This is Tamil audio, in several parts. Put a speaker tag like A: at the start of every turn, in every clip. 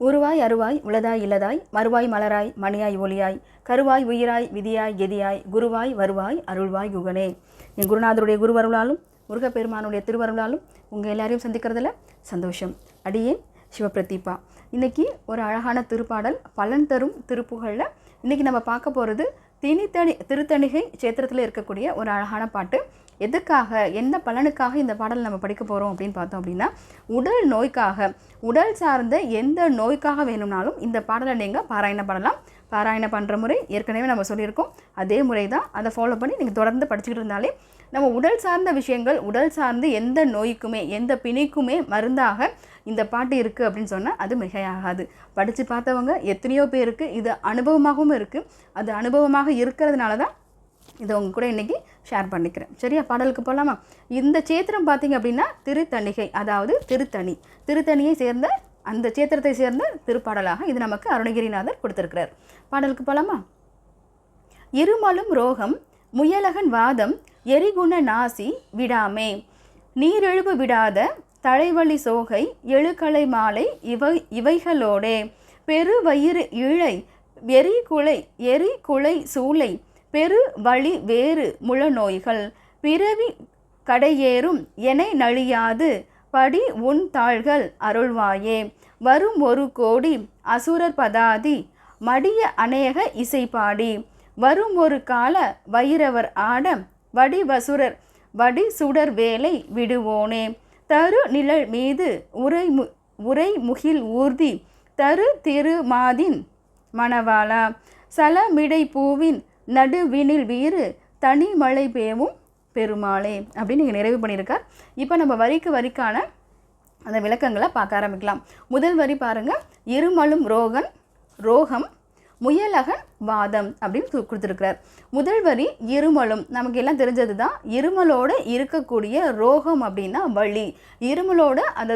A: உருவாய் அருவாய் உளதாய் இல்லதாய் மறுவாய் மலராய் மணியாய் ஒளியாய் கருவாய் உயிராய் விதியாய் கெதியாய் குருவாய் வருவாய் அருள்வாய் குகனே என் குருநாதருடைய குருவருளாலும் முருகப்பெருமானுடைய திருவருளாலும் உங்கள் எல்லாரையும் சந்திக்கிறதுல சந்தோஷம். அடியேன் சிவபிரதீபா இன்றைக்கி ஒரு அழகான திருப்பாடல் பலன் தரும் திருப்புகழில் இன்றைக்கி நம்ம பார்க்க போகிறது திணித்தணி திருத்தணிகை சேத்திரத்தில் இருக்கக்கூடிய ஒரு அழகான பாட்டு. எதுக்காக என்ன பலனுக்காக இந்த பாடல் நம்ம படிக்க போகிறோம் அப்படின்னு பார்த்தோம் அப்படின்னா உடல் நோய்க்காக உடல் சார்ந்த எந்த நோய்க்காக வேணும்னாலும் இந்த பாடலை நீங்கள் பாராயணம் பண்ணலாம். பாராயணம் பண்ணுற முறை ஏற்கனவே நம்ம சொல்லியிருக்கோம். அதே முறை தான் அதை ஃபாலோ பண்ணி நீங்கள் தொடர்ந்து படிச்சுக்கிட்டு இருந்தாலே நம்ம உடல் சார்ந்த விஷயங்கள் உடல் சார்ந்து எந்த நோய்க்குமே எந்த பிணிக்குமே மருந்தாக இந்த பாட்டு இருக்குது அப்படின்னு சொன்னால் அது மிகையாகாது. படித்து பார்த்தவங்க எத்தனையோ பேருக்கு இது அனுபவமாகவும் இருக்குது அது அனுபவமாக இருக்கிறதுனால தான் இதை உங்க கூட இன்றைக்கி ஷேர் பண்ணிக்கிறேன். சரியா? பாடலுக்கு போகலாமா இந்த சேத்திரம் பார்த்தீங்க அப்படின்னா திருத்தணிகை அதாவது திருத்தணி. திருத்தணியை சேர்ந்த அந்த சேத்திரத்தை சேர்ந்த திருப்பாடலாக இது நமக்கு அருணகிரிநாதர் கொடுத்துருக்கிறார். பாடலுக்கு போகலாமா இருமலும் ரோகம் முயலகன் வாதம் எரிகுண நாசி விடாமே. நீரெழுபு விடாத தலைவலி சோகை எழுக்கலை மாலை இவை இவைகளோடே. பெருவயிறு இழை எரி குலை எரி குலை சூளை பெரு வழி வேறு முழநோய்கள். பிறவி கடையேறும் எனை நழியாது. படி உன் தாள்கள் அருள்வாயே. வரும் ஒரு கோடி அசுரர் பதாதி. மடிய அநேக இசைப்பாடி வரும் ஒரு கால வைரவர் ஆட வடி வசுரர் வடி சுடர் வேலை விடுவோனே. தரு நிழல் மீது உரை மு உரை முகில் ஊர்தி. தரு திருமாதின் மணவாளா. சலமிடை பூவின் நடுவினில் வீறு தனி மழை பேவும் பெருமாளே அப்படின்னு இங்கே நிறைவு பண்ணியிருக்கார். இப்போ நம்ம வரிக்கு வரிக்கான அந்த விளக்கங்களை பார்க்க ஆரம்பிக்கலாம். முதல் வரி பாருங்கள் இருமலும் ரோகன் ரோகம் முயலகன் வாதம் அப்படின்னு கொடுத்துருக்கிறார். முதல் வரி இருமலும். நமக்கு எல்லாம் தெரிஞ்சது தான் இருமலோட இருக்கக்கூடிய ரோகம் அப்படின்னா வலி. இருமலோட அந்த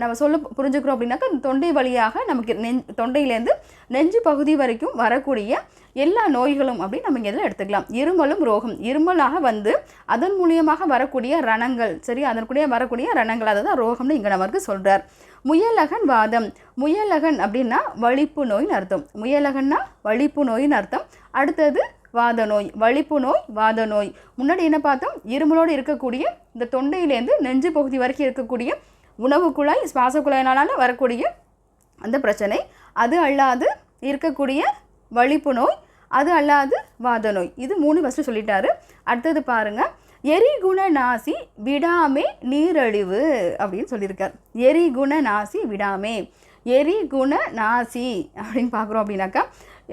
A: நம்ம சொல்ல புரிஞ்சுக்கிறோம் அப்படின்னாக்கா தொண்டை வழியாக நமக்கு நெஞ் தொண்டையிலேருந்து நெஞ்சு பகுதி வரைக்கும் வரக்கூடிய எல்லா நோய்களும் அப்படின்னு நம்ம இங்கே இதில் எடுத்துக்கலாம். இருமலும் ரோகம். இருமலாக வந்து அதன் மூலியமாக வரக்கூடிய ரணங்கள். சரி அதற்குடைய வரக்கூடிய ரணங்கள். அதை தான் ரோகம்னு இங்கே நமக்கு சொல்கிறார் முயலகன் வாதம். முயலகன் அப்படின்னா வலிப்பு நோய்னு அர்த்தம். முயலகன்னா வலிப்பு நோயின்னு அர்த்தம். அடுத்தது வாத நோய். வலிப்பு நோய் வாத நோய். முன்னாடி என்ன பார்த்தோம்? இருமலோடு இருக்கக்கூடிய இந்த தொண்டையிலேருந்து நெஞ்சு பகுதி வரைக்கும் இருக்கக்கூடிய உணவு குழாய் சுவாச குழாயினால வரக்கூடிய அந்த பிரச்சனை. அது அல்லாது இருக்கக்கூடிய வலிப்பு நோய் அது அல்லாது வாத நோய். இது மூணு ஃபஸ்ட்டு சொல்லிட்டாரு. அடுத்தது பாருங்கள் எரிகுண நாசி விடாமே நீரழிவு அப்படின்னு சொல்லியிருக்கார். எரிகுண நாசி விடாமே. எரிகுண நாசி அப்படின்னு பார்க்குறோம் அப்படின்னாக்கா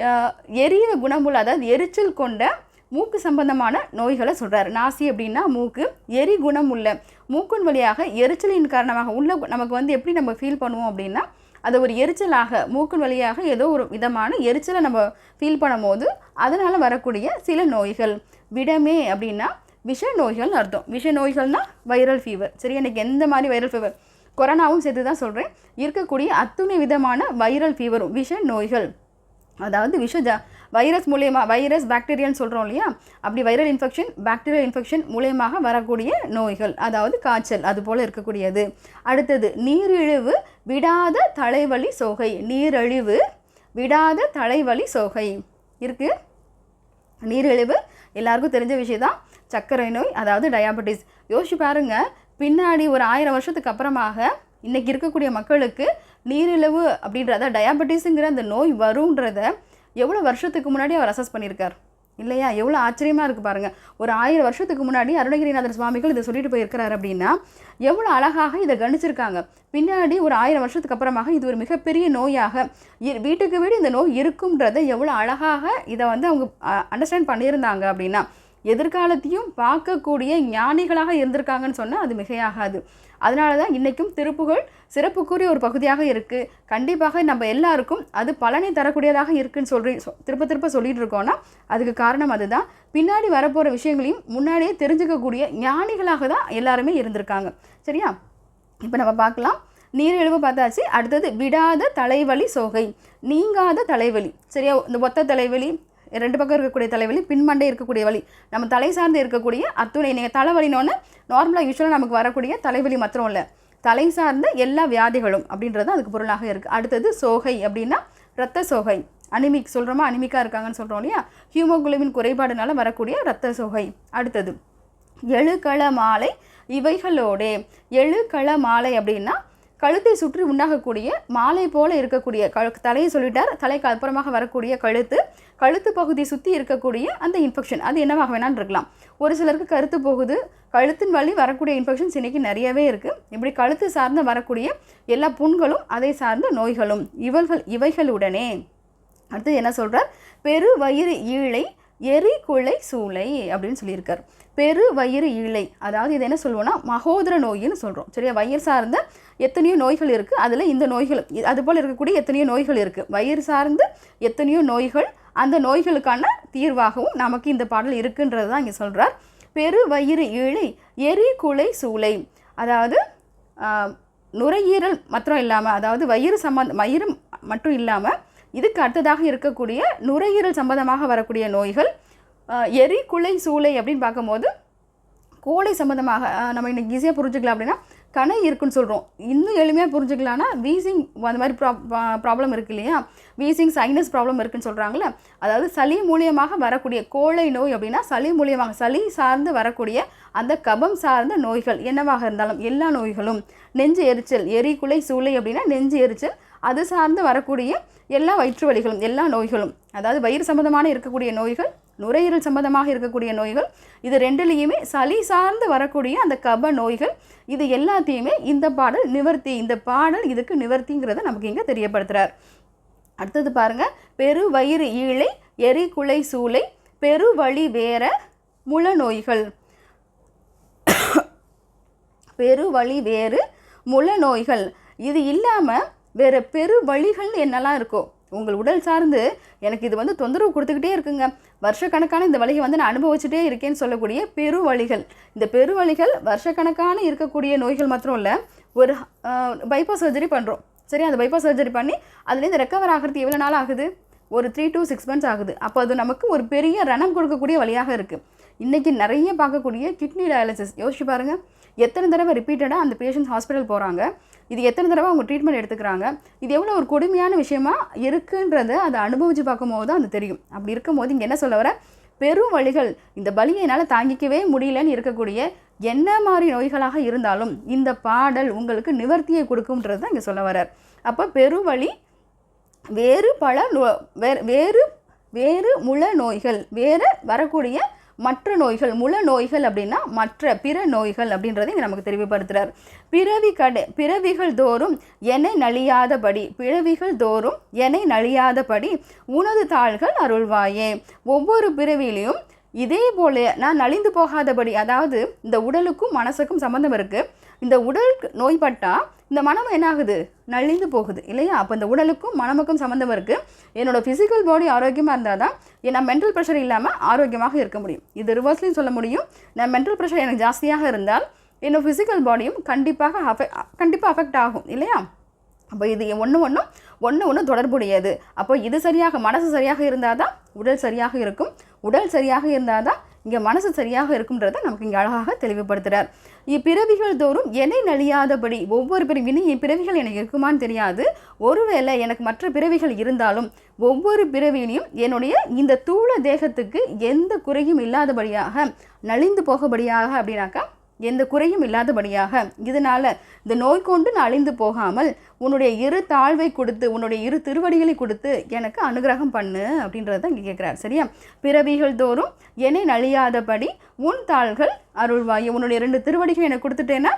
A: அஹ், எரிய குணமுள்ள அதாவது எரிச்சல் கொண்ட மூக்கு சம்பந்தமான நோய்களை சொல்கிறார் நாசி அப்படின்னா மூக்கு எரி குணம் உள்ள மூக்கின் வழியாக எரிச்சலின் காரணமாக உள்ள நமக்கு வந்து எப்படி நம்ம ஃபீல் பண்ணுவோம் அப்படின்னா அது ஒரு எரிச்சலாக மூக்கின் வழியாக ஏதோ ஒரு விதமான எரிச்சலை நம்ம ஃபீல் பண்ணும்போது அதனால் வரக்கூடிய சில நோய்கள். விடமே அப்படின்னா விஷ நோய்கள்னு அர்த்தம். விஷ நோய்கள்னா வைரல் ஃபீவர் சரி எனக்கு எந்த மாதிரி வைரல் ஃபீவர் கொரோனாவும் சேர்த்து தான் சொல்கிறேன் இருக்கக்கூடிய அத்துணை விதமான வைரல் ஃபீவரும் விஷ நோய்கள். அதாவது விஷ ஜ வைரஸ் மூலயமா வைரஸ் பாக்டீரியான்னு சொல்கிறோம் இல்லையா? அப்படி வைரல் இன்ஃபெக்ஷன் பாக்டீரியல் இன்ஃபெக்ஷன் மூலயமாக வரக்கூடிய நோய்கள். அதாவது காய்ச்சல் அது போல் இருக்கக்கூடியது. அடுத்தது நீரிழிவு விடாத தலைவலி சோகை. நீரிழிவு விடாத தலைவலி சோகை. இருக்குது நீரிழிவு எல்லாருக்கும் தெரிஞ்ச விஷயம் தான் சர்க்கரை நோய் அதாவது டயாபெட்டிஸ் யோசிச்சு பாருங்க பின்னாடி ஒரு ஆயிரம் வருஷத்துக்கு அப்புறமாக இன்றைக்கி இருக்கக்கூடிய மக்களுக்கு நீரிழிவு அப்படின்றத டயாபெட்டிஸுங்கிற அந்த நோய் வரும்ன்றத எவ்வளோ வருஷத்துக்கு முன்னாடி அவர் அசஸ் பண்ணியிருக்கார்? இல்லையா? எவ்வளோ ஆச்சரியமாக இருக்குது பாருங்கள் ஒரு ஆயிரம் வருஷத்துக்கு முன்னாடி அருணகிரிநாதர் சுவாமிகள் இதை சொல்லிட்டு போயிருக்கிறார் அப்படின்னா எவ்வளோ அழகாக இதை கணிச்சிருக்காங்க. பின்னாடி ஒரு ஆயிரம் வருஷத்துக்கு அப்புறமாக இது ஒரு மிகப்பெரிய நோயாக இ- வீட்டுக்கு வீடு இந்த நோய் இருக்கும்ன்றதை எவ்வளோ அழகாக இதை வந்து அவங்க அண்டர்ஸ்டாண்ட் பண்ணியிருந்தாங்க அப்படின்னா எதிர்காலத்தையும் பார்க்கக்கூடிய ஞானிகளாக இருந்திருக்காங்கன்னு சொன்னால் அது மிகையாகாது. அதனால தான் இன்றைக்கும் திருப்புகழ் சிறப்புக்குரிய ஒரு பகுதியாக இருக்குது கண்டிப்பாக நம்ம எல்லாருக்கும் அது பலனை தரக்கூடியதாக இருக்குன்னு சொல்லி சொ- திருப்ப திருப்ப சொல்லிட்டு இருக்கோம்னா அதுக்கு காரணம் அதுதான். பின்னாடி வரப்போகிற விஷயங்களையும் முன்னாடியே தெரிஞ்சுக்கக்கூடிய ஞானிகளாக தான் எல்லாருமே இருந்திருக்காங்க. சரியா? இப்போ நம்ம பார்க்கலாம். நீரிழிவு பார்த்தாச்சு. அடுத்தது விடாத தலைவலி சோகை. நீங்காத தலைவலி. சரியா? இந்த ஒத்த தலைவலி ரெண்டு பக்கம் இருக்கக்கூடிய தலைவலி பின்மண்டை இருக்கக்கூடிய வலி. நம்ம தலை சார்ந்து இருக்கக்கூடிய அத்துணை நீங்கள் தலைவலினோன்னு நார்மலாக யூஸ்வலாக நமக்கு வரக்கூடிய தலைவலி மாத்திரம் இல்லை. தலை சார்ந்த எல்லா வியாதிகளும் அப்படின்றது அதுக்கு பொருளாக இருக்குது அடுத்தது சோகை அப்படின்னா இரத்த சோகை. அனிமிக் சொல்கிறோமா அனிமிக்காக இருக்காங்கன்னு சொல்கிறோம் இல்லையா? ஹியூமோகுளோபின் குறைபாடுனால வரக்கூடிய இரத்த சோகை. அடுத்தது எழுக்கள மாலை இவைகளோடே. எழுக்கள மாலை அப்படின்னா கழுத்தை சுற்றி உண்டாகக்கூடிய மாலை போல இருக்கக்கூடிய கழு தலையை சொல்லிட்டார். தலைக்கு அப்புறமாக வரக்கூடிய கழுத்து கழுத்து பகுதி சுற்றி இருக்கக்கூடிய அந்த இன்ஃபெக்ஷன் அது என்னவாக வேணாலும் இருக்கலாம். ஒரு சிலருக்கு கருத்து போகுது. கழுத்தின் வழி வரக்கூடிய இன்ஃபெக்ஷன்ஸ் இன்றைக்கி நிறையவே இருக்குது இப்படி கழுத்து சார்ந்து வரக்கூடிய எல்லா புண்களும் அதை சார்ந்த நோய்களும். இவர்கள் இவைகளுடனே. அடுத்து என்ன சொல்கிறார் பெரு வயிறு ஈழை எரி குலை சூளை அப்படின்னு சொல்லியிருக்கார். பெரு வயிறு ஈழை. அதாவது இது என்ன சொல்லுவோம்னா மகோதர நோயின்னு சொல்கிறோம் சரியா? வயிறு சார்ந்த எத்தனையோ நோய்கள் இருக்குது அதில் இந்த நோய்கள் இது- அதுபோல் இருக்கக்கூடிய எத்தனையோ நோய்கள் இருக்குது வயிறு சார்ந்து எத்தனையோ நோய்கள் அந்த நோய்களுக்கான தீர்வாகவும் நமக்கு இந்த பாடல் இருக்குன்றது தான் இங்கே சொல்கிறார் பெரு வயிறு இழை எரி குலை சூளை. அதாவது நுரையீரல் மற்றம் இல்லாமல் அதாவது வயிறு சம்பந்த வயிறு மட்டும் இல்லாமல் இதுக்கு அடுத்ததாக இருக்கக்கூடிய நுரையீரல் சம்பந்தமாக வரக்கூடிய நோய்கள் எரி குலை சூளை அப்படின்னு பார்க்கும்போது கோழை சம்மந்தமாக நம்ம இன்னைக்கு ஈஸியாக புரிஞ்சுக்கலாம் அப்படின்னா கணை இருக்குன்னு சொல்கிறோம் இன்னும் எளிமையாக புரிஞ்சுக்கலாம்னா வீசிங் அந்த மாதிரி ப்ரா ப்ராப்ளம் இருக்கு இல்லையா? வீசிங் சைனஸ் ப்ராப்ளம் இருக்குன்னு சொல்கிறாங்களே அதாவது சளி மூலியமாக வரக்கூடிய கோழை நோய் அப்படின்னா சளி மூலியமாக சளி சார்ந்து வரக்கூடிய அந்த கபம் சார்ந்த நோய்கள் என்னவாக இருந்தாலும் எல்லா நோய்களும். நெஞ்சு எரிச்சல் எரிகுலை சூளை அப்படின்னா நெஞ்சு எரிச்சல் அது சார்ந்து வரக்கூடிய எல்லா வயிற்று வலிகளும் எல்லா நோய்களும். அதாவது வயிறு சம்மந்தமான இருக்கக்கூடிய நோய்கள் நுரையீரல் சம்பந்தமாக இருக்கக்கூடிய நோய்கள் இது ரெண்டுலேயுமே சளி சார்ந்து வரக்கூடிய அந்த கப நோய்கள் இது எல்லாத்தையுமே இந்த பாடல் நிவர்த்தி இந்த பாடல் இதுக்கு நிவர்த்திங்கிறத நமக்கு இங்கே தெரியப்படுத்துகிறார் அடுத்தது பாருங்க பெரு வயிறு ஈழை எரி குலை சூளை பெருவழி வேற முள நோய்கள். பெருவழி வேறு முள நோய்கள். இது இல்லாமல் வேறு பெரு வழிகள்னு என்னெல்லாம் இருக்கோ உங்கள் உடல் சார்ந்து எனக்கு இது வந்து தொந்தரவு கொடுத்துக்கிட்டே இருக்குங்க. வருஷக்கணக்கான இந்த வழியை வந்து நான் அனுபவிச்சுட்டே இருக்கேன்னு சொல்லக்கூடிய பெரு வழிகள் இந்த பெரு வழிகள் வருஷக்கணக்கான இருக்கக்கூடிய நோய்கள் மாத்திரம் இல்லை ஒரு பைபாஸ் சர்ஜரி பண்ணுறோம் சரி அந்த பைபாஸ் சர்ஜரி பண்ணி அதுலேருந்து ரெக்கவர் ஆகிறது எவ்வளோ நாள் ஆகுது? ஒரு த்ரீ டு சிக்ஸ் மந்த்ஸ் ஆகுது. அப்போ அது நமக்கு ஒரு பெரிய ரணம் கொடுக்கக்கூடிய வழியாக இருக்குது இன்றைக்கி நிறைய பார்க்கக்கூடிய கிட்னி டயாலிசிஸ் யோசிச்சு பாருங்கள் எத்தனை தடவை ரிப்பீட்டடாக அந்த பேஷண்ட்ஸ் ஹாஸ்பிட்டல் போகிறாங்க இது எத்தனை தடவை அவங்க ட்ரீட்மெண்ட் எடுத்துக்கிறாங்க? இது எவ்வளோ ஒரு கொடுமையான விஷயமா இருக்குன்றத அதை அனுபவித்து பார்க்கும்போது தான் அது தெரியும். அப்படி இருக்கும்போது இங்கே என்ன சொல்ல வர? பெரும் வழிகள். இந்த பலியை என்னால் தாங்கிக்கவே முடியலன்னு இருக்கக்கூடிய என்ன மாதிரி நோய்களாக இருந்தாலும் இந்த பாடல் உங்களுக்கு நிவர்த்தியை கொடுக்கும்ன்றது தான் இங்கே சொல்ல வரார் அப்போ பெருவழி வேறு பல நோ- வேறு வேறு முள நோய்கள் வேறு வரக்கூடிய மற்ற நோய்கள் முள நோய்கள் அப்படின்னா மற்ற பிற நோய்கள் அப்படின்றதை இங்கே நமக்கு தெளிவுபடுத்துகிறார் பிறவி கடை பிறவிகள் தோறும் எனை நலியாதபடி பிறவிகள் தோறும் எனை நலியாதபடி உனது தாள்கள் அருள்வாயே. ஒவ்வொரு பிறவிலையும் இதே போல நான் நலிந்து போகாதபடி அதாவது இந்த உடலுக்கும் மனசுக்கும் சம்மந்தம் இருக்குது இந்த உடல் நோய்பட்டால் இந்த மனம் என்ன ஆகுது நலிந்து போகுது இல்லையா? அப்போ இந்த உடலுக்கும் மனமுக்கும் சம்மந்தம் இருக்குது என்னோட ஃபிசிக்கல் பாடி ஆரோக்கியமாக இருந்தால் தான் நான் மென்டல் ப்ரெஷர் இல்லாமல் ஆரோக்கியமாக இருக்க முடியும். இது ரிவர்ஸ்லையும் சொல்ல முடியும். நான் மென்டல் ப்ரெஷர் எனக்கு ஜாஸ்தியாக இருந்தால் என்னோட ஃபிசிக்கல் பாடியும் கண்டிப்பாக அஃபெக்ட் கண்டிப்பாக அஃபெக்ட் ஆகும் இல்லையா? அப்போ இது ஒன்று ஒன்றும் ஒன்று ஒன்று தொடர்புடையது. அப்போ இது சரியாக மனசு சரியாக இருந்தால் தான் உடல் சரியாக இருக்கும். உடல் சரியாக இருந்தால் தான் இங்கே மனசு சரியாக இருக்கும்ன்றதை நமக்கு இங்கே அழகாக தெளிவுபடுத்துகிறார் இப்பிறவிகள் தோறும் என்னை நலியாதபடி ஒவ்வொரு பிறவி இனி இப்பிறவிகள் எனக்கு இருக்குமான்னு தெரியாது. ஒருவேளை எனக்கு மற்ற பிறவிகள் இருந்தாலும் ஒவ்வொரு பிறவியிலையும் என்னுடைய இந்த தூள தேகத்துக்கு எந்த குறையும் இல்லாதபடியாக நலிந்து போகபடியாக அப்படின்னாக்கா எந்த குறையும் இல்லாதபடியாக இதனால் இந்த நோய் கொண்டு நான் அழிந்து போகாமல் உன்னுடைய இரு தாழ்வை கொடுத்து உன்னுடைய இரு திருவடிகளை கொடுத்து எனக்கு அனுகிரகம் பண்ணு அப்படின்றத இங்கே கேட்குறாரு சரியா? பிறவிகள் தோறும் என்னை நலியாதபடி உன் தாள்கள் அருள்வாய். உன்னுடைய ரெண்டு திருவடிகள் எனக்கு கொடுத்துட்டேன்னா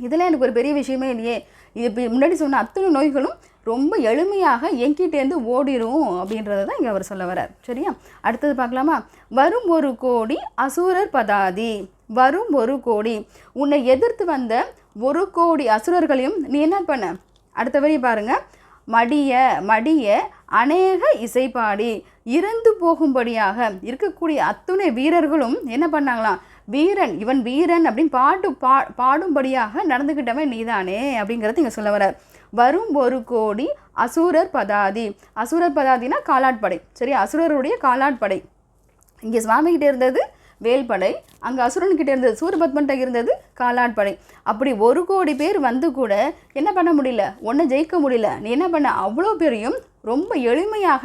A: இதெல்லாம் எனக்கு ஒரு பெரிய விஷயமே இல்லையே. இது முன்னாடி சொன்ன அத்தனை நோய்களும் ரொம்ப எளிமையாக எங்கிட்டேருந்து ஓடிரும் அப்படின்றத தான் இங்கே அவர் சொல்ல வரார் சரியா? அடுத்தது பார்க்கலாமா? வரும் ஒரு கோடி அசுரர் பதாதி. வரும் ஒரு கோடி. உன்னை எதிர்த்து வந்த ஒரு கோடி அசுரர்களையும் நீ என்ன பண்ண? அடுத்த வரி பாருங்க. மடிய மடிய அநேக இசைப்பாடி. இறந்து போகும்படியாக இருக்கக்கூடிய அத்துணை வீரர்களும் என்ன பண்ணாங்களாம்? வீரன் இவன் வீரன் அப்படின்னு பாட்டு பா பாடும்படியாக நடந்துக்கிட்டவன் நீதானே அப்படிங்கிறது இங்கே சொல்ல வரார். வரும் ஒரு கோடி அசுரர் பதாதி. அசுரர் பதாதினா காலாட்படை. சரி அசுரருடைய காலாட்படை. இங்கே சுவாமிகிட்ட இருந்தது வேல்படை. அங்கே அசுரன்கிட்ட இருந்தது சூரபத்மன்கிட்ட இருந்தது காலாட்படை அப்படி ஒரு கோடி பேர் வந்து கூட என்ன பண்ண முடியல? ஒன்றை ஜெயிக்க முடியல. நீ என்ன பண்ண? அவ்வளோ பேரையும் ரொம்ப எளிமையாக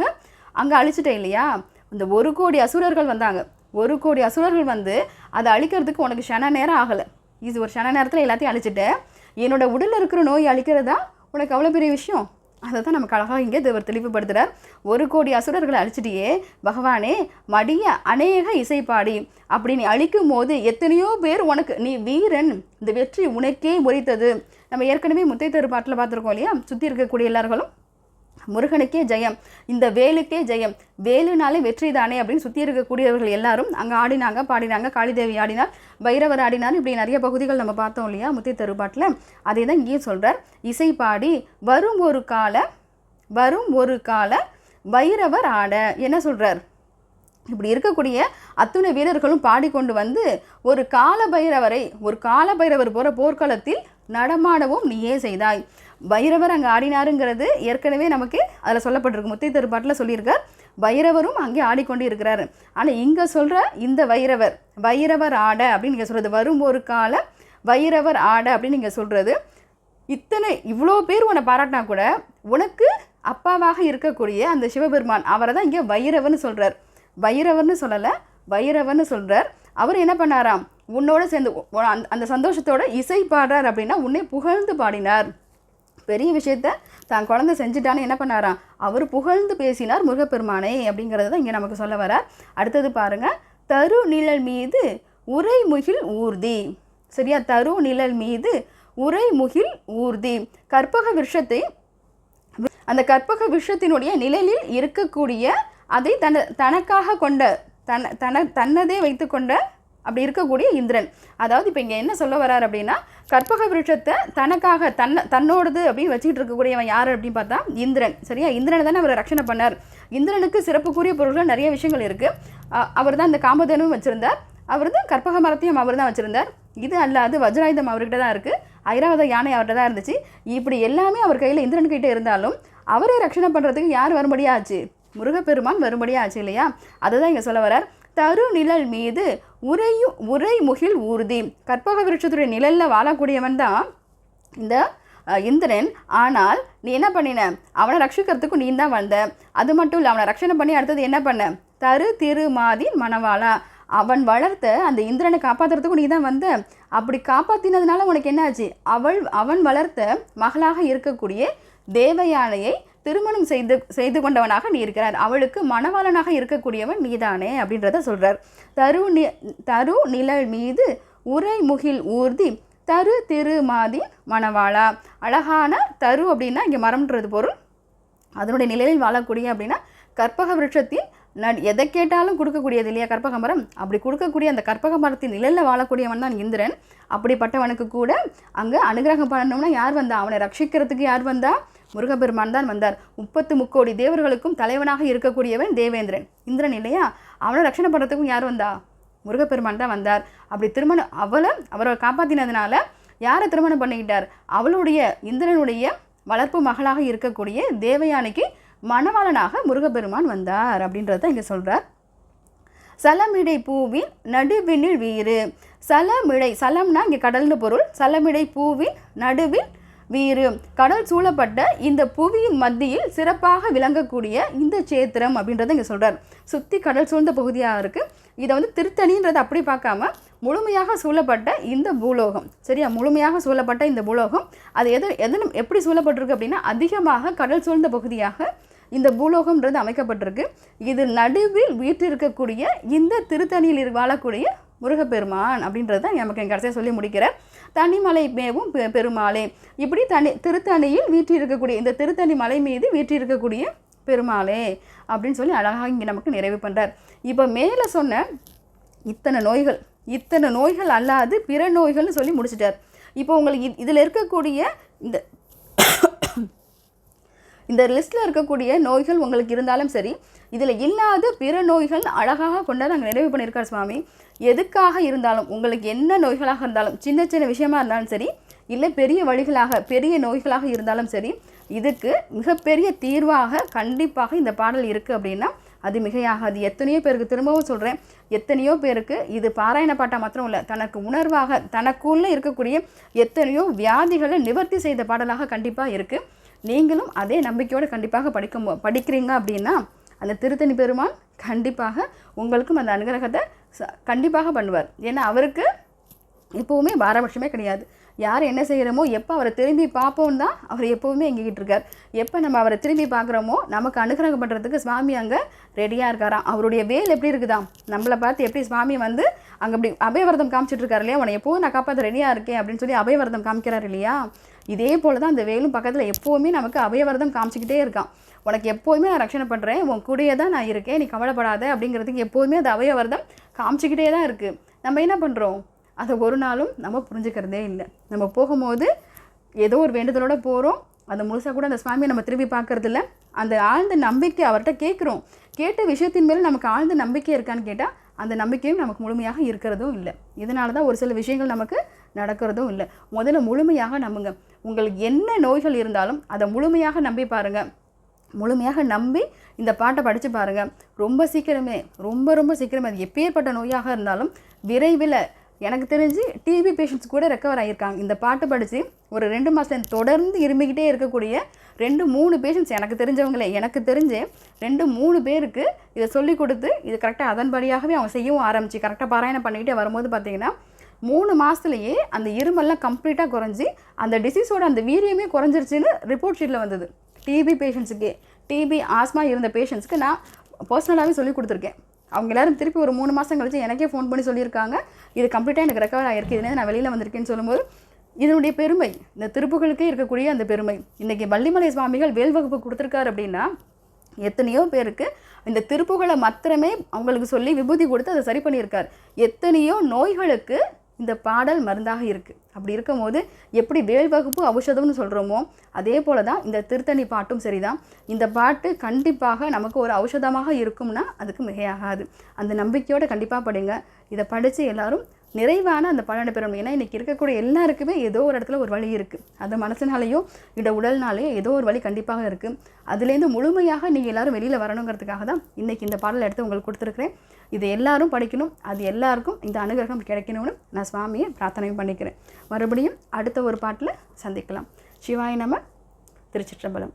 A: அங்கே அழிச்சிட்டேன் இல்லையா? இந்த ஒரு கோடி அசுரர்கள் வந்தாங்க. ஒரு கோடி அசுரர்கள் வந்து அதை அழிக்கிறதுக்கு உனக்கு சன நேரம் ஆகலை. இது ஒரு சன நேரத்தில் எல்லாத்தையும் அழிச்சிட்டு. என்னோட உடலில் இருக்கிற நோய் அழிக்கிறதா? உனக்கு அவ்வளோ பெரிய விஷயம்? அதை தான் நமக்கு அழகாக இங்கே இவர் தெளிவுபடுத்துகிறார் ஒரு கோடி அசுரர்களை அழிச்சிட்டியே பகவானே மடிய அநேக இசைப்பாடி அப்படி நீ அழிக்கும் போது எத்தனையோ பேர் உனக்கு நீ வீரன் இந்த வெற்றி உனக்கே உரித்தது நம்ம ஏற்கனவே முத்தை தெரு பாட்டில் பார்த்துருக்கோம் இல்லையா? சுற்றி இருக்கக்கூடிய எல்லார்களும் முருகனுக்கே ஜெயம். இந்த வேலுக்கே ஜெயம். வேலுனாலே வெற்றி தானே அப்படின்னு சுற்றி இருக்கக்கூடியவர்கள் எல்லாரும் அங்கே ஆடினாங்க பாடினாங்க காளிதேவி ஆடினார் பைரவர் ஆடினார். இப்படி நிறைய பகுதிகள் நம்ம பார்த்தோம் இல்லையா முத்தி தருபாட்டில் அதே தான் இங்கேயும் சொல்கிறார் இசை பாடி வரும் ஒரு கால வரும் ஒரு கால பைரவர் ஆட என்ன சொல்கிறார் இப்படி இருக்கக்கூடிய அத்துணை வீரர்களும் பாடிக்கொண்டு வந்து ஒரு கால பைரவரை ஒரு கால பைரவர் போகிற போர்க்களத்தில் நடமாடவும் நீயே செய்தாய். பைரவர் அங்கே ஆடினாருங்கிறது ஏற்கனவே நமக்கு அதில் சொல்லப்பட்டிருக்கு. முத்தை தருப்பாட்டில் சொல்லியிருக்கார். பைரவரும் அங்கே ஆடிக்கொண்டு இருக்கிறார் ஆனால் இங்கே சொல்கிற இந்த வைரவர் வைரவர் ஆட அப்படின்னு நீங்கள் சொல்கிறது வரும் ஒரு கால வைரவர் ஆட அப்படின்னு நீங்கள் சொல்கிறது இத்தனை இவ்வளோ பேர் உன்னை பாராட்டினா கூட உனக்கு அப்பாவாக இருக்கக்கூடிய அந்த சிவபெருமான் அவரை தான் இங்கே வைரவர்னு சொல்கிறார் வைரவர்னு சொல்லலை வைரவர்னு சொல்கிறார் அவர் என்ன பண்ணாராம்? உன்னோட சேர்ந்து அந்த- அந்த சந்தோஷத்தோட இசை பாடுறார் அப்படின்னா உன்னை புகழ்ந்து பாடினார். பெரிய விஷயத்த தான் குழந்தை செஞ்சுட்டான்னு என்ன பண்ணாராம்? அவர் புகழ்ந்து பேசினார் முருகப்பெருமானே அப்படிங்கிறது தான் இங்கே நமக்கு சொல்ல வரார். அடுத்தது பாருங்க தரு நிழல் மீது உரைமுகில் ஊர்தி. சரியா? தரு நிழல் மீது உரைமுகில் ஊர்தி. கற்பக விருஷத்தை அந்த கற்பக விஷத்தினுடைய நிழலில் இருக்கக்கூடிய அதை தன தனக்காக கொண்ட தன தன தன்னதே வைத்து கொண்ட அப்படி இருக்கக்கூடிய இந்திரன். அதாவது இப்போ இங்கே என்ன சொல்ல வரார் அப்படின்னா கற்பக விருட்சத்தை தனக்காக தன்னை தன்னோடது அப்படின்னு வச்சுக்கிட்டு இருக்கக்கூடியவன் யார் அப்படின்னு பார்த்தா இந்திரன். சரியா? இந்திரனை தானே அவர் ரட்சணை பண்ணார். இந்திரனுக்கு சிறப்புக்குரிய பொருள்கள் நிறைய விஷயங்கள் இருக்குது அவர் தான் இந்த காமதேனும் வச்சுருந்தார். அவர் தான் கற்பக மரத்தையும் அவர் தான் வச்சுருந்தார். இது அல்லாது வஜ்ராயுதம் அவர்கிட்ட தான் இருக்குது ஐராவத யானை அவர்கிட்ட தான் இருந்துச்சு. இப்படி எல்லாமே அவர் கையில் இந்திரன்கிட்ட இருந்தாலும் அவரை ரட்சணை பண்ணுறதுக்கு யார் வரும்படியாச்சு? முருகப்பெருமான் வரும்படியாச்சு இல்லையா? அதை தான் இங்கே சொல்ல வரார் தரு நிழல் மீது உரையும் உரை முகில் ஊர்தி. கற்பக விருட்சத்துடைய நிழலில் வாழக்கூடியவன் தான் இந்த இந்திரன். ஆனால் நீ என்ன பண்ணின? அவனை ரட்சிக்கிறதுக்கு நீ தான் வந்த. அது மட்டும் இல்லை அவனை ரட்சணை பண்ணி அடுத்தது என்ன பண்ண? தரு திருமாதி மணவாளா. அவன் வளர்த்த அந்த இந்திரனை காப்பாற்றுறதுக்கும் நீ தான் வந்த. அப்படி காப்பாற்றினதுனால உனக்கு என்னாச்சு? அவள் அவன் வளர்த்த மகளாக இருக்கக்கூடிய தேவயானையை திருமணம் செய்து செய்து கொண்டவனாக நீ இருக்கிறார் அவளுக்கு மணவாளனாக இருக்கக்கூடியவன் நீதானே அப்படின்றத சொல்கிறார் தரு நி தரு நிழல் மீது உரை முகில் ஊர்தி தரு திருமாதி மணவாளா. அழகான தரு அப்படின்னா இங்கே மரம்ன்றது பொருள். அதனுடைய நிலையில் வாழக்கூடிய அப்படின்னா கற்பக விருட்சத்தின் நட் எதை கேட்டாலும் கொடுக்கக்கூடியது இல்லையா கற்பக மரம்? அப்படி கொடுக்கக்கூடிய அந்த கற்பக மரத்தின் நிழலில் வாழக்கூடியவன் தான் இந்திரன். அப்படிப்பட்டவனுக்கு கூட அங்கே அனுகிரகம் பண்ணணும்னா யார் வந்தா? அவனை ரட்சிக்கிறதுக்கு யார் வந்தா? முருகப்பெருமான் தான் வந்தார். முப்பத்து முக்கோடி தேவர்களுக்கும் தலைவனாக இருக்கக்கூடியவன் தேவேந்திரன். இந்திரன் இல்லையா? அவனை ரட்சணை பண்ணுறதுக்கும் யார் வந்தா? முருகப்பெருமான் தான் வந்தார். அப்படி திருமணம் அவளை அவரை காப்பாற்றினதுனால யாரை திருமணம் பண்ணிக்கிட்டார்? அவளுடைய இந்திரனுடைய வளர்ப்பு மகளாக இருக்கக்கூடிய தேவயானைக்கு மணவாளனாக முருகப்பெருமான் வந்தார் அப்படின்றத இங்கே சொல்கிறார் சலமிடை பூவின் நடுவினில் வீறு. சலமிடை சலம்னா இங்கே கடல்னு பொருள். சலமிடை பூவின் நடுவில் வீறு. கடல் சூழப்பட்ட இந்த புவியின் மத்தியில் சிறப்பாக விளங்கக்கூடிய இந்த சேத்திரம் அப்படின்றத இங்கே சொல்கிறார் சுற்றி கடல் சூழ்ந்த பகுதியாக இருக்குது இதை வந்து திருத்தணின்றதை அப்படி பார்க்காம முழுமையாக சூழப்பட்ட இந்த பூலோகம். சரியா? முழுமையாக சூழப்பட்ட இந்த பூலோகம். அது எது எதனும் எப்படி சூழப்பட்டிருக்கு அப்படின்னா அதிகமாக கடல் சூழ்ந்த பகுதியாக இந்த பூலோகம்ன்றது அமைக்கப்பட்டிருக்கு. இது நடுவில் வீற்றிருக்கக்கூடிய இந்த திருத்தணியில் வாழக்கூடிய முருகப்பெருமான் அப்படின்றது தான் நமக்கு கடைசியாக சொல்லி முடிக்கிறார். தனிமலை மேவும் பெ- பெருமாளே. இப்படி தனி திருத்தணியில் வீற்றிருக்கக்கூடிய இந்த திருத்தணி மலை மீது வீற்றிருக்கக்கூடிய பெருமாளே அப்படின்னு சொல்லி அழகாக இங்கே நமக்கு நிறைவு பண்ணுறார் இப்போ மேலே சொன்ன இத்தனை நோய்கள் இத்தனை நோய்கள் அல்லாது பிற நோய்கள்னு சொல்லி முடிச்சிட்டார். இப்போ உங்களுக்கு இதில் இருக்கக்கூடிய இந்த இந்த லிஸ்ட்டில் இருக்கக்கூடிய நோய்கள் உங்களுக்கு இருந்தாலும் சரி இதில் இல்லாத பிற நோய்கள் அழகாக கொண்டாந்து அங்கே நிறைவு பண்ணியிருக்கார் சுவாமி. எதுக்காக இருந்தாலும் உங்களுக்கு என்ன நோய்களாக இருந்தாலும் சின்ன சின்ன விஷயமா இருந்தாலும் சரி இல்லை பெரிய வழிகளாக பெரிய நோய்களாக இருந்தாலும் சரி இதுக்கு மிகப்பெரிய தீர்வாக கண்டிப்பாக இந்த பாடல் இருக்குது அப்படின்னா அது மிகையாகாது. எத்தனையோ பேருக்கு திரும்பவும் சொல்கிறேன் எத்தனையோ பேருக்கு இது பாராயண பாட்டா மாத்திரம் இல்லை தனக்கு உணர்வாக தனக்குள்ளே இருக்கக்கூடிய எத்தனையோ வியாதிகளை நிவர்த்தி செய்த பாடலாக கண்டிப்பாக இருக்குது நீங்களும் அதே நம்பிக்கையோடு கண்டிப்பாக படிக்கும் படிக்கிறீங்க அப்படின்னா அந்த திருத்தணி பெருமான் கண்டிப்பாக உங்களுக்கும் அந்த அனுகிரகத்தை ச- கண்டிப்பாக பண்ணுவார். ஏன்னா அவருக்கு எப்போவுமே பாரபட்சமே கிடையாது. யார் என்ன செய்கிறோமோ எப்போ அவரை திரும்பி பார்ப்போம் தான் அவர் எப்போவுமே எங்கிக்கிட்டு இருக்கார். எப்போ நம்ம அவரை திரும்பி பார்க்குறோமோ நமக்கு அனுகிரகம் பண்ணுறதுக்கு சுவாமி அங்கே ரெடியாக இருக்காராம். அவருடைய வேல் எப்படி இருக்குதாம்? நம்மளை பார்த்து எப்படி சுவாமி வந்து அங்கே அப்படி அபயவரதம் காமிச்சிட்டு இருக்காரு இல்லையா? உன்னை எப்போவும் நான் காப்பாற்ற ரெடியாக இருக்கேன் அப்படின்னு சொல்லி அபயவரதம் காமிக்கிறார் இல்லையா? இதே போல் தான் அந்த வேலும் பக்கத்தில் எப்போவுமே நமக்கு அபயவரதம் காமிச்சிக்கிட்டே இருக்கான். உனக்கு எப்போதுமே நான் ரட்சணை பண்ணுறேன் உன் கூடயே தான் நான் இருக்கேன் நீ கவலைப்படாத அப்படிங்கிறதுக்கு எப்போதுமே அது அபயவரதம் காமிச்சிக்கிட்டே தான் இருக்குது நம்ம என்ன பண்ணுறோம் அதை ஒரு நாளும் நம்ம புரிஞ்சுக்கிறதே இல்லை. நம்ம போகும்போது ஏதோ ஒரு வேண்டுதலோடு போகிறோம் அதை முழுசாக கூட அந்த சுவாமியை நம்ம திரும்பி பார்க்கறது அந்த ஆழ்ந்த நம்பிக்கை அவர்கிட்ட கேட்குறோம். கேட்ட விஷயத்தின் மேலே நமக்கு ஆழ்ந்த நம்பிக்கை இருக்கான்னு கேட்டால் அந்த நம்பிக்கையும் நமக்கு முழுமையாக இருக்கிறதும் இல்லை. இதனால தான் ஒரு சில விஷயங்கள் நமக்கு நடக்கிறதும் இல்லை. முதல்ல முழுமையாக நம்புங்க. உங்களுக்கு என்ன நோய்கள் இருந்தாலும் அதை முழுமையாக நம்பி பாருங்கள் முழுமையாக நம்பி இந்த பாட்டை படித்து பாருங்கள் ரொம்ப சீக்கிரமே ரொம்ப ரொம்ப சீக்கிரமே. அது எப்பேற்பட்ட நோயாக இருந்தாலும் விரைவில் எனக்கு தெரிஞ்சு டிபி பேஷண்ட்ஸ் கூட ரெக்கவர் ஆகியிருக்காங்க இந்த பாட்டு படித்து ஒரு ரெண்டு மாதம் தொடர்ந்து இருமிக்கிட்டே இருக்கக்கூடிய ரெண்டு மூணு பேஷண்ட்ஸ் எனக்கு தெரிஞ்சவங்களே எனக்கு தெரிஞ்சு ரெண்டு மூணு பேருக்கு இதை சொல்லி கொடுத்து இது கரெக்டாக அதன்படியாகவே அவங்க செய்யவும் ஆரம்பிச்சு கரெக்டாக பாராயணம் பண்ணிக்கிட்டே வரும்போது பார்த்தீங்கன்னா மூணு மாதத்துலேயே அந்த இருமல்லாம் கம்ப்ளீட்டாக குறைஞ்சி அந்த டிசீஸோட அந்த வீரியமே குறைஞ்சிருச்சுன்னு ரிப்போர்ட் ஷீட்டில் வந்தது. டிபி பேஷண்ட்ஸுக்கு டிபி ஆஸ்மா இருந்த பேஷண்ட்ஸ்க்கு நான் பர்சனலாகவே சொல்லி கொடுத்துருக்கேன். அவங்க எல்லாரும் திருப்பி ஒரு மூணு மாதம் கழிச்சு எனக்கே ஃபோன் பண்ணி சொல்லியிருக்காங்க. இது கம்ப்ளீட்டாக எனக்கு ரெக்கவர் ஆகிருக்கு இதுலேருந்து நான் வெளியில் வந்திருக்கேன்னு சொல்லும்போது இதனுடைய பெருமை இந்த திருப்புகளுக்கே இருக்கக்கூடிய அந்த பெருமை. இன்றைக்கி வள்ளிமலை சுவாமிகள் வேல் வகுப்பு கொடுத்துருக்காரு அப்படின்னா எத்தனையோ பேருக்கு இந்த திருப்புகளை மாத்திரமே அவங்களுக்கு சொல்லி விபூதி கொடுத்து அதை சரி பண்ணியிருக்கார். எத்தனையோ நோய்களுக்கு இந்த பாடல் மருந்தாக இருக்குது அப்படி இருக்கும்போது எப்படி வேல் வகுப்பு ஔஷதம்னு சொல்கிறோமோ அதே போல தான் இந்த திருத்தணி பாட்டும் சரிதான். இந்த பாட்டு கண்டிப்பாக நமக்கு ஒரு ஔஷதமாக இருக்கும்னா அதுக்கு மிகையாகாது. அந்த நம்பிக்கையோடு கண்டிப்பாக படிங்க. இதை படித்து எல்லோரும் நிறைவான அந்த பன்னெண்டு பேரும் ஏன்னா இன்றைக்கி இருக்கக்கூடிய எல்லாருக்குமே ஏதோ ஒரு இடத்துல ஒரு வழி இருக்குது அது மனசுனாலேயோ இல்லை உடல்னாலேயோ ஏதோ ஒரு வழி கண்டிப்பாக இருக்குது அதுலேருந்து முழுமையாக நீங்கள் எல்லாரும் வெளியில் வரணுங்கிறதுக்காக தான் இன்றைக்கி இந்த பாடலை எடுத்து உங்களுக்கு கொடுத்துருக்குறேன். இதை எல்லாரும் படிக்கணும். அது எல்லாருக்கும் இந்த அனுகிரகம் கிடைக்கணும்னு நான் சுவாமியை பிரார்த்தனை பண்ணிக்கிறேன். மறுபடியும் அடுத்த ஒரு பாட்டில் சந்திக்கலாம். சிவாய் நம திருச்சிற்றம்பலம்.